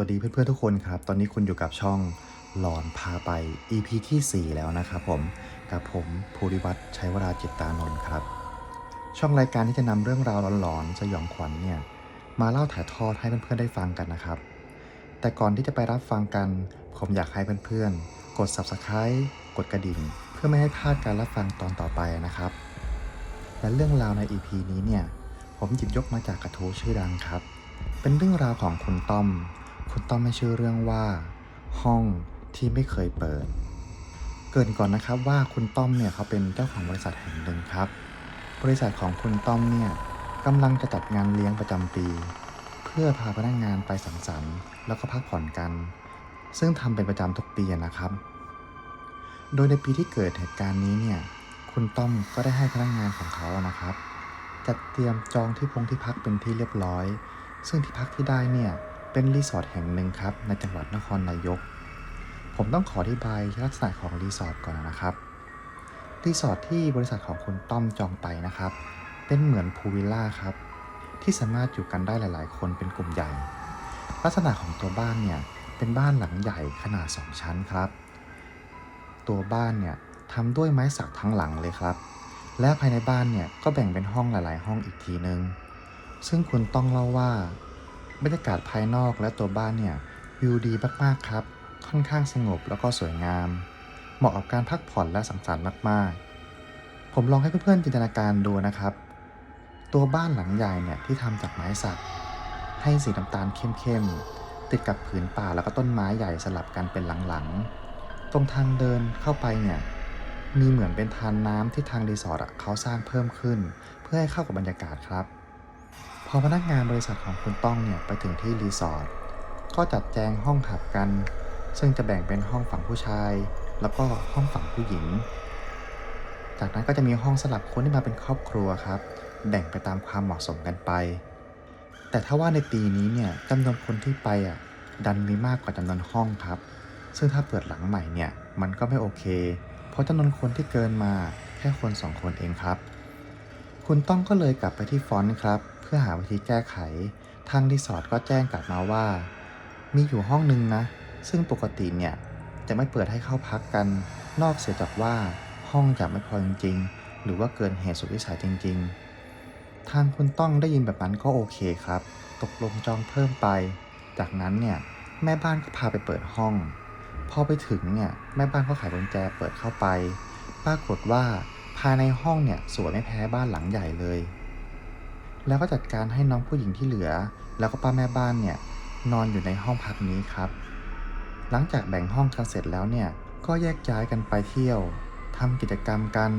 สวัสดีเพื่อนๆทุกคนครับ ตอนนี้คุณอยู่กับช่องหลอนพาไป EP ที่ 4 แล้วนะครับผม กับผมภูริวัตรชัยวราจิตตานนท์ครับ ช่องรายการที่จะนำเรื่องราวหลอนๆสยองขวัญเนี่ย มาเล่าถ่ายทอดให้เพื่อนๆได้ฟังกันนะครับ แต่ก่อนที่จะไปรับฟังกัน ผมอยากให้เพื่อนๆ กด Subscribe กดกระดิ่ง เพื่อไม่ให้พลาดการรับฟังตอนต่อไปนะครับ และเรื่องราวใน EP นี้เนี่ย ผมหยิบยกมาจากกระทู้ชื่อดังครับ เป็นเรื่องราวของคุณต้อม คุณต้อมไม่ชื่อเรื่องว่า ห้องที่ไม่เคยเปิด เกินก่อนนะครับว่าคุณต้อมเนี่ยเขาเป็นเจ้าของบริษัทแห่งหนึ่งครับ บริษัทของคุณต้อมเนี่ยกำลังจะจัดงานเลี้ยงประจำปี เพื่อพาพนักงานไปสังสรรค์แล้วก็พักผ่อนกัน ซึ่งทำเป็นประจำทุกปีนะครับ โดยในปีที่เกิดเหตุการณ์นี้เนี่ยคุณต้อมก็ได้ให้พนักงานของเขานะครับจัดเตรียมจองที่พงที่พักเป็นที่เรียบร้อย ซึ่งที่พักที่ได้เนี่ย เป็นรีสอร์ทแห่งหนึ่งครับ ในจังหวัดนครนายก ผมต้องขออธิบายลักษณะของรีสอร์ทก่อนนะครับ รีสอร์ทที่บริษัทของคุณต้อมจองไปนะครับ เป็นเหมือนพูวิลล่าครับ ที่สามารถอยู่กันได้หลาย ๆ คนเป็นกลุ่มใหญ่ ลักษณะของตัวบ้านเนี่ยเป็นบ้านหลังใหญ่ขนาด 2 ชั้นครับ ตัวบ้านเนี่ยทำด้วยไม้สักทั้งหลังเลยครับ และภายในบ้านเนี่ยก็แบ่งเป็นห้องหลาย ๆ ห้องอีกทีนึง ซึ่งคุณต้องเล่าว่า บรรยากาศภายนอกและตัวบ้านเนี่ยวิวดีมากๆครับ ค่อนข้างสงบแล้วก็สวยงาม เหมาะกับการพักผ่อนและสังสรรค์มากๆ ผมลองให้เพื่อนๆจินตนาการดูนะครับ ตัวบ้านหลังใหญ่เนี่ยที่ทำจากไม้สัก ให้สีน้ำตาลเข้มๆติดกับผืนป่าแล้วก็ต้นไม้ใหญ่สลับกันเป็นหลังๆ ตรงทางเดินเข้าไปเนี่ยมีเหมือนเป็นทานน้ำที่ทางรีสอร์ทเขาสร้างเพิ่มขึ้น เพื่อให้เข้ากับบรรยากาศครับ พอพนักงานบริษัทของคุณต้องเนี่ยไปถึงที่รีสอร์ทก็จัดแจงห้องหับกัน ซึ่งจะแบ่งเป็นห้องฝั่งผู้ชาย แล้วก็ห้องฝั่งผู้หญิง จากนั้นก็จะมีห้องสำหรับคนที่มาเป็นครอบครัวครับ แบ่งไปตามความเหมาะสมกันไป แต่ถ้าว่าในปีนี้เนี่ยจำนวนคนที่ไปอะดันมีมากกว่าจำนวนห้องครับ ซึ่งถ้าเปิดหลังใหม่เนี่ยมันก็ไม่โอเค เพราะจำนวนคนที่เกินมาแค่คนสองคนเองครับ คุณต้องก็เลยกลับไปที่ฟอนต์ครับ เพื่อหาวิธีแก้ไข ทางรีสอร์ทก็แจ้งกลับมาว่า มีอยู่ห้องนึงนะ ซึ่งปกติเนี่ย จะไม่เปิดให้เข้าพักกัน นอกเสียจากว่าห้องจะไม่พอจริงๆ หรือว่าเกินเหตุสุดวิสัยจริง ๆ ทางคุณต้องได้ยินแบบนั้นก็โอเคครับ ตกลงจองเพิ่มไป จากนั้นเนี่ยแม่บ้านก็พาไปเปิดห้อง พอไปถึงเนี่ยแม่บ้านก็ไขกุญแจเปิดเข้าไป ปรากฏว่า ภายในห้องเนี่ยสวยไม่แพ้บ้านหลังใหญ่เลย แล้วก็จัดการให้น้องผู้หญิงที่เหลือ แล้วก็ป้าแม่บ้านเนี่ยนอนอยู่ในห้องพักนี้ครับ หลังจากแบ่งห้องกันเสร็จแล้วเนี่ยก็แยกย้ายกันไปเที่ยวทำกิจกรรมกัน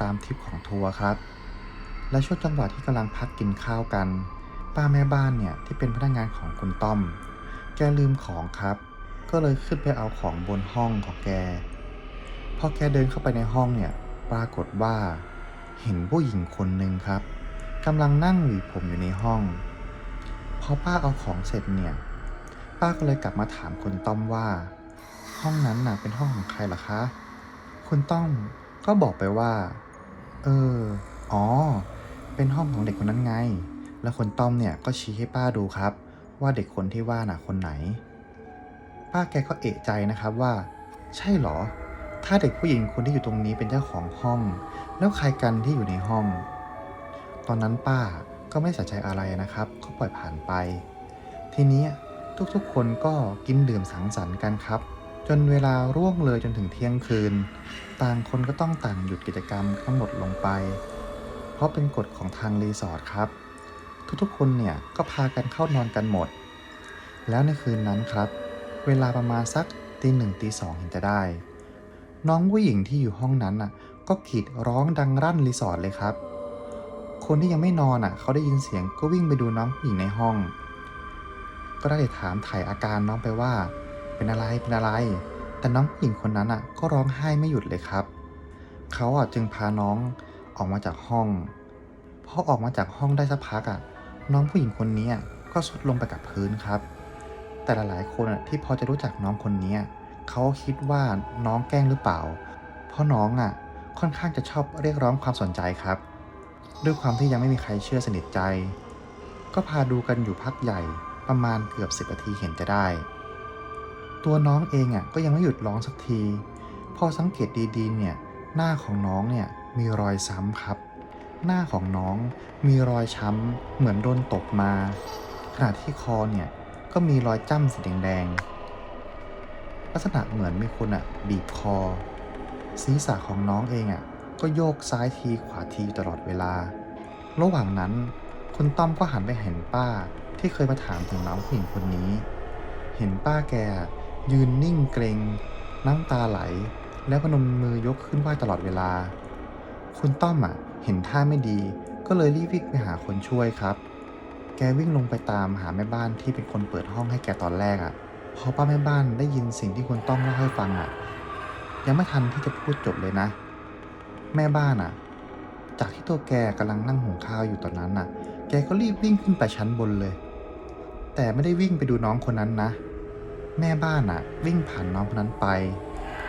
ตามทริปของทัวร์ครับ และช่วงจังหวะที่กำลังพักกินข้าวกัน ป้าแม่บ้านเนี่ยที่เป็นพนักงานของคุณต้อม แกลืมของครับ ก็เลยขึ้นไปเอาของบนห้องของแก พอแกเดินเข้าไปในห้องเนี่ย ปรากฏว่า เห็นผู้หญิงคนหนึ่งครับกำลังนั่งหวีผมอยู่ในห้อง พอป้าเอาของเสร็จเนี่ย ป้าก็เลยกลับมาถามคุณต้อมว่า ห้องนั้นน่ะเป็นห้องของใครเหรอคะ คุณต้อมก็บอกไปว่า เออ อ๋อ เป็นห้องของเด็กคนนั้นไง แล้วคุณต้อมเนี่ยก็ชี้ให้ป้าดูครับ ว่าเด็กคนที่ว่าน่ะคนไหน ป้าแกก็เอะใจนะครับว่า ใช่เหรอ ถ้าเด็กผู้หญิงคนที่อยู่ตรงนี้เป็นเจ้าของห้อง แล้วใครกันที่อยู่ในห้อง ตอนนั้นป้าก็ไม่ใส่ใจอะไรนะครับ ก็ปล่อยผ่านไป ทีนี้ทุกๆคนก็กินดื่มสังสรรค์กันครับ จนเวลาร่วงเลยจนถึงเที่ยงคืน ต่างคนก็ต้องต่างหยุดกิจกรรมทั้งหมดลงไป เพราะเป็นกฎของทางรีสอร์ทครับ ทุกๆคนเนี่ยก็พากันเข้านอนกันหมด แล้วในคืนนั้นครับ เวลาประมาณสักตีหนึ่งตีสองเห็นจะได้ น้องผู้หญิงที่อยู่ห้องนั้นน่ะ ก็กรีดร้องดังรั่นรีสอร์ทเลยครับ คนที่ยังไม่นอนอะ เขาได้ยินเสียงก็วิ่งไปดูน้องผู้หญิงในห้อง ก็ได้ถามถ่ายอาการน้องไปว่า เป็นอะไรเป็นอะไร แต่น้องผู้หญิงคนนั้นอะ ก็ร้องไห้ไม่หยุดเลยครับ เขาอะจึงพาน้องออกมาจากห้องพอออกมาจากห้องได้สักพักอะ น้องผู้หญิงคนนี้อะก็สุดลงไปกับพื้นครับ แต่หลายๆคนอะที่พอจะรู้จักน้องคนนี้ เขาคิดว่าน้องแกล้งหรือเปล่า เพราะน้องอะค่อนข้างจะชอบเรียกร้องความสนใจครับ ด้วยความที่ยังไม่มีใครเชื่อสนิทใจ ก็พาดูกันอยู่พักใหญ่ประมาณเกือบสิบนาทีเห็นจะได้ ตัวน้องเองอะก็ยังไม่หยุดร้องสักที พอสังเกตดีๆเนี่ยหน้าของน้องเนี่ยมีรอยซ้ำครับ หน้าของน้องมีรอยช้ำเหมือนโดนตบมา ขณะที่คอเนี่ยก็มีรอยจ้ำสีแดงๆ ลักษณะเหมือนมีคนอะบีบคอ ศีรษะของน้องเองอะก็โยกซ้ายทีขวาทีตลอดเวลา ระหว่างนั้นคุณต้อมก็หันไปเห็นป้าที่เคยมาถามถึงน้องผู้หญิงคนนี้ เห็นป้าแกยืนนิ่งเกรงน้ำตาไหล แล้วพนมมือยกขึ้นไหวตลอดเวลา คุณต้อมอะเห็นท่าไม่ดีก็เลยรีบวิ่งไปหาคนช่วยครับ แกวิ่งลงไปตามหาแม่บ้านที่เป็นคนเปิดห้องให้แกตอนแรกอะ พอป้าแม่บ้านได้ยินสิ่งที่คุณต้อมเล่าให้ฟังอะ ยังไม่ทันที่จะพูดจบเลยนะ แม่บ้านอะ จากที่ตัวแกกำลังนั่งหุงข้าวอยู่ตอนนั้นน่ะ แกก็รีบวิ่งขึ้นไปชั้นบนเลย แต่ไม่ได้วิ่งไปดูน้องคนนั้นนะ แม่บ้านอะ วิ่งผ่านน้องคนนั้นไป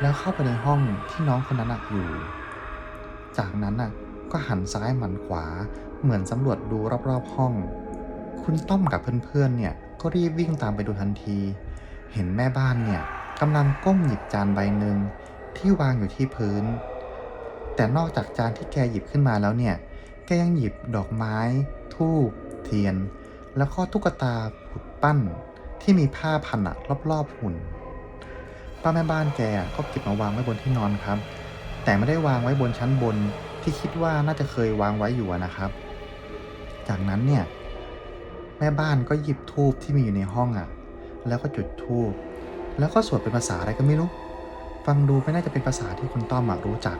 แล้วเข้าไปในห้องที่น้องคนนั้นอะอยู่ จากนั้นอะก็หันซ้ายหันขวา เหมือนสำรวจดูรอบๆห้อง คุณต้อมกับเพื่อนๆเนี่ยก็รีบวิ่งตามไปดูทันที เห็นแม่บ้านเนี่ยกำลังก้มหยิบจานใบหนึ่งที่วางอยู่ที่พื้น แต่นอกจากจานที่แกหยิบขึ้นมาแล้วเนี่ย แกยังหยิบดอกไม้ ทูบเทียน แล้วก็ตุ๊กตาผุดปั้นที่มีผ้าพันอะรอบๆหุ่น ป้าแม่บ้านแกก็เก็บมาวางไว้บนที่นอนครับ แต่ไม่ได้วางไว้บนชั้นบนที่คิดว่าน่าจะเคยวางไว้อยู่นะครับ จากนั้นเนี่ย แม่บ้านก็หยิบทูบที่มีอยู่ในห้องอะ แล้วก็จุดทูบแล้วก็สวดเป็นภาษาอะไรก็ไม่รู้ ฟังดูไม่น่าจะเป็นภาษาที่คุณต้อมรู้จัก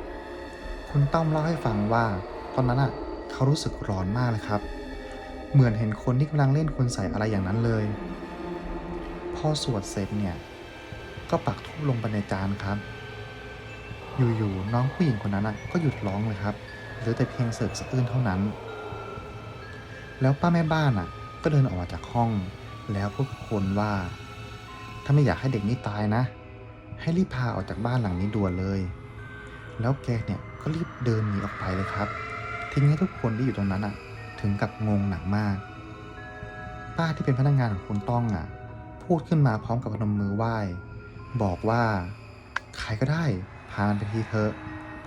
คุณต้อมเล่าให้ฟังว่าตอนนั้นอะเขารู้สึกร้อนมากเลยครับ เหมือนเห็นคนที่กำลังเล่นคุณใส่อะไรอย่างนั้นเลย พอสวดเสร็จเนี่ย ก็ปักทูบลงไปในจานครับ อยู่ๆน้องผู้หญิงคนนั้นอะก็หยุดร้องเลยครับเหลือแต่เพียงเสิร์ฟสะอื้นเท่านั้น แล้วป้าแม่บ้านอะ ก็เดินออกมาจากห้อง แล้วพูดกับคนว่า ถ้าไม่อยากให้เด็กนี้ตายนะ ให้รีบพาออกจากบ้านหลังนี้ด่วนเลย แล้วแกเนี่ยก็รีบเดินหนีออกไปเลยครับทิ้งให้ทุกคนที่อยู่ตรงนั้นอะ ถึงกับงงหนักมาก ป้าที่เป็นพนักงานของคุณต้องอะ พูดขึ้นมาพร้อมกับพนมมือไหว้ บอกว่าใครก็ได้พามันไปทีเถอะ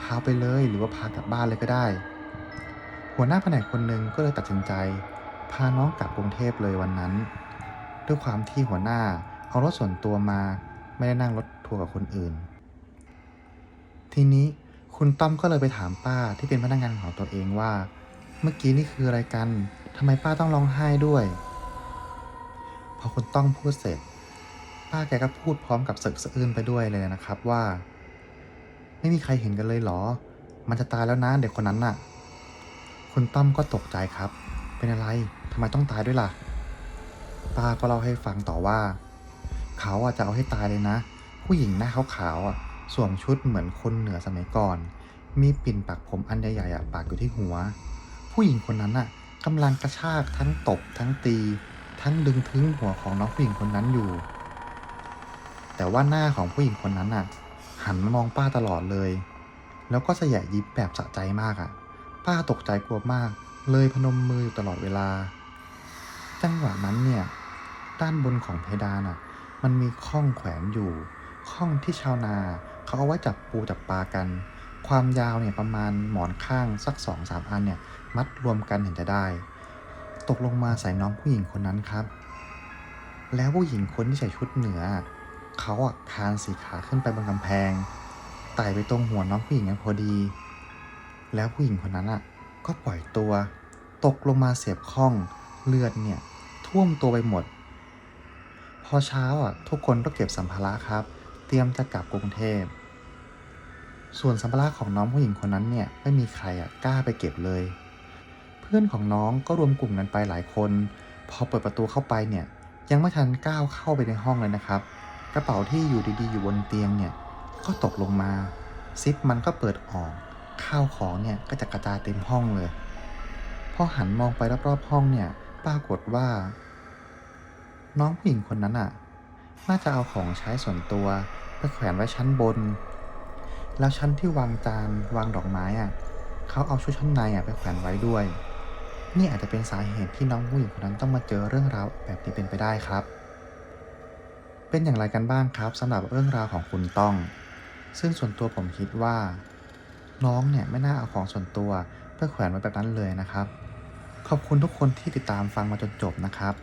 พาไปเลยหรือว่าพากลับบ้านเลยก็ได้ หัวหน้าแผนกคนหนึ่งก็เลยตัดสินใจ พาน้องกลับกรุงเทพเลยวันนั้น ด้วยความที่หัวหน้าเอารถส่วนตัวมาไม่ได้นั่งรถทัวร์กับคนอื่น ทีนี้คุณต้อมก็เลยไปถามป้าที่เป็นพนักงานของตัวเองว่า เมื่อกี้นี่คืออะไรกันทำไมป้าต้องร้องไห้ด้วย พอคุณต้อมพูดเสร็จ ป้าแกก็พูดพร้อมกับสึกสะอื้นไปด้วยเลยนะครับว่า ไม่มีใครเห็นกันเลยเหรอ มันจะตายแล้วนะเด็กคนนั้นน่ะ คุณต้อมก็ตกใจครับ เป็นอะไรทำไมต้องตายด้วยล่ะ ป้าก็เล่าให้ฟังต่อว่า เขาอะจะเอาให้ตายเลยนะ ผู้หญิงหน้าขาวๆอะสวมชุดเหมือนคนเหนือสมัยก่อน มีปิ่นปักผมอันใหญ่ๆปากอยู่ที่หัว ผู้หญิงคนนั้นอะกำลังกระชากทั้งตบทั้งตี ทั้งดึงทึงหัวของน้องผู้หญิงคนนั้นอยู่ แต่ว่าหน้าของผู้หญิงคนนั้นอะ หันมามองป้าตลอดเลย แล้วก็สยะยิบแบบสะใจมากอะ ป้าตกใจกลัวมาก เลยพนมมืออยู่ตลอดเวลา จังหวะนั้นเนี่ย ด้านบนของเพดานอะ มันมีข้องแขวนอยู่ ข้องที่ชาวนาเขาเอาไว้จับปูจับปลากัน ความยาวเนี่ยประมาณหมอนข้างสักสองสามอันเนี่ย มัดรวมกันเห็นจะได้ ตกลงมาใส่น้องผู้หญิงคนนั้นครับ แล้วผู้หญิงคนที่ใส่ชุดเหนือ เขาอะคานสีขาขึ้นไปบนกำแพงไต่ไปตรงหัวน้องผู้หญิงนั้นพอดี แล้วผู้หญิงคนนั้นอะ ก็ปล่อยตัว ตกลงมาเสียบข้อง เลือดเนี่ยท่วมตัวไปหมด พอเช้าอะทุกคนก็เก็บสัมภาระครับ เตรียมจะกลับกรุงเทพ ส่วนสัมภาระของน้องผู้หญิงคนนั้นเนี่ยไม่มีใครอะกล้าไปเก็บเลย เพื่อนของน้องก็รวมกลุ่มกันไปหลายคน พอเปิดประตูเข้าไปเนี่ยยังไม่ทันก้าวเข้าไปในห้องเลยนะครับ กระเป๋าที่อยู่ดีๆอยู่บนเตียงเนี่ยก็ตกลงมาซิปมันก็เปิดออกข้าวของเนี่ยก็จะกระจายเต็มห้องเลย พอหันมองไปรอบๆห้องเนี่ย ปรากฏว่า น้องผู้หญิงคนนั้นอะ น่าจะเอาของใช้ส่วนตัวไปแขวนไว้ชั้นบน แล้วชั้นที่วางจานวางดอกไม้อะเขาเอาชุดชั้นในอะไปแขวนไว้ด้วย นี่อาจจะเป็นสาเหตุที่น้องผู้หญิงคนนั้นต้องมาเจอเรื่องราวแบบนี้เป็นไปได้ครับ เป็นอย่างไรกันบ้างครับสำหรับเรื่องราวของคุณต้อง ซึ่งส่วนตัวผมคิดว่า น้องเนี่ยไม่น่าเอาของส่วนตัวเพื่อแขวนไว้แบบนั้นเลยนะครับ ขอบคุณทุกคนที่ติดตามฟังมาจนจบนะครับ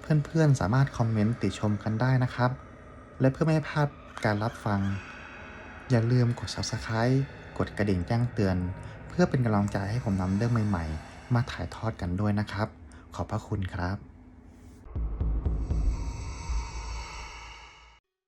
เพื่อนๆสามารถคอมเมนต์ติชมกันได้นะครับ และเพื่อไม่ให้พลาดการรับฟัง อย่าลืมกด subscribe กดกระดิ่งแจ้งเตือน เพื่อเป็นกำลังใจให้ผมนำเรื่องใหม่ ๆ มาถ่ายทอดกันด้วยนะครับ ขอบพระคุณครับ